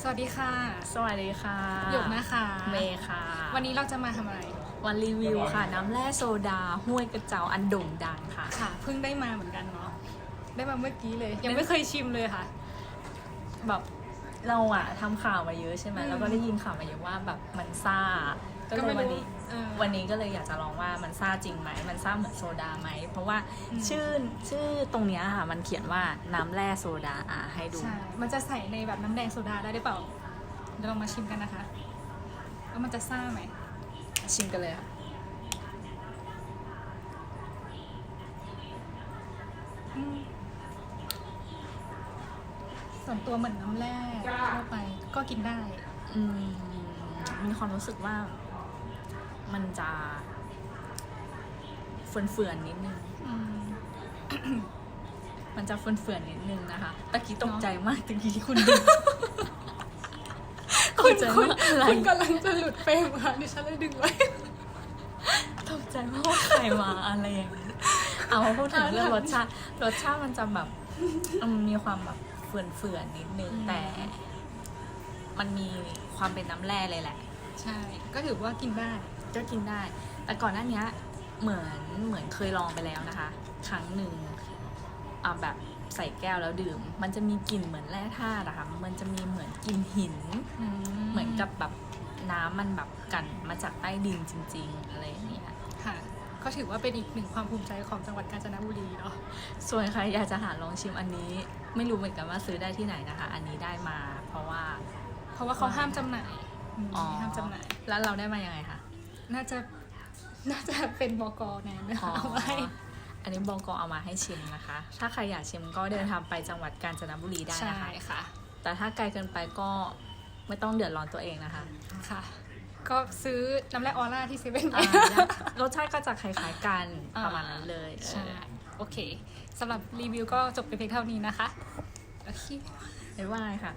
สวัสดีค่ะ สวัสดีค่ะหยกนะคะ เมย์ค่ะ วันนี้เราจะมาทำอะไร วันรีวิวค่ะ น้ำแร่โซดา ห้วยกระเจ้าอันโด่งดังค่ะ ค่ะ เพิ่งได้มาเหมือนกันเนาะ ได้มาเมื่อกี้เลย ยังไม่เคยชิมเลยค่ะ แบบ เราอะทำข่าวมาเยอะใช่ไหมอืมแล้วก็ได้ยินข่าวมาเยอะว่าแบบมันซ่า ก็ก็เลไม่ยวันรู้นี้เออวันนี้ก็เลยอยากจะลองว่ามันซ่าจริงไหมมันซ่าเหมือนโซดาไหมเพราะว่าอืม ชื่อชื่อตรงเนี้ยค่ะมันเขียนว่าน้ำแร่โซดาอะให้ดู ใช่ มันจะใส่ในแบบน้ำแดงโซดาได้หรือเปล่า เดี๋ยวเรามาชิมกันนะคะว่ามันจะซ่าไหมชิมกันเลยค่ะ ส่วนตัวเหมือนน้ำแร่ทั่วไปก็กินได้ อืมมีความรู้สึกว่า มันจะเฟื่อนๆนิดนึงอืมมันจะเฟื่อนๆนิดนึงนะคะตะกี้ตกใจมากตะกี้คุณตคุกณใจคุณว่าอะไรคุณกำลังจะหลุดเฟรมค่ะดิฉันเลยดึงไว้ตกใจว่าใครมาอะไรอย่างนี้เอาพอพูดถึงเรื่องรสชาติรสชาติมันจะแบบอืมมีความแบบ เฟื่อนๆนิดนึงอืมแต่ มันมีความเป็นน้ำแร่เลยแหละ ใช่ ก็ถือว่ากินได้ก็กินได้ แต่ก่อนหน้านี้เหมือนเหมือนเคยลองไปแล้วนะคะ ครั้งหนึ่งอ่าแบบใส่แก้วแล้วดื่ม มันจะมีกลิ่นเหมือนแร่ธาตุอะค่ะ มันจะมีเหมือนกลิ่นหิน เหมือนกับแบบน้ำมันแบบกันมาจากใต้ดินจริง ๆ อะไรอย่างเงี้ยค่ะก็ ถือว่าเป็นอีกหนึ่งความภูมิใจของจังหวัดกาญจนบุรีเนาะส่วนใครอยากจะหาลองชิมอันนี้ ไม่รู้เหมือนกันว่าซื้อได้ที่ไหนนะคะ อันนี้ได้มา เพราะว่า เพราะว่าเขาห้ามจำหน่ายอืมอ๋อห้ามจำหน่าย แล้วเราได้มายังไงคะน่าจะน่าจะเป็นบกแนนนะคะเอาไว้อันนี้บองกเอามาให้ชิมนะคะ ถ้าใครอยากชิมก็เดินทางไปจังหวัดกาญจนบุรีได้ใช่นะคะค่ะแต่ถ้าไกลเกินไปก็ไม่ต้องเดือดร้อนตัวเองนะคะ ค่ะ ก็ซื้อน้ำแร่ออร่าที่เซเว่นไปอ่ารสชาติก็จะคล้ายๆกันอ่าประมาณนั้นเลยใช่โอเคสำหรับรีวิวก็จบไปเพียงเท่านี้นะคะโอเคไม่ว่าไงค่ะ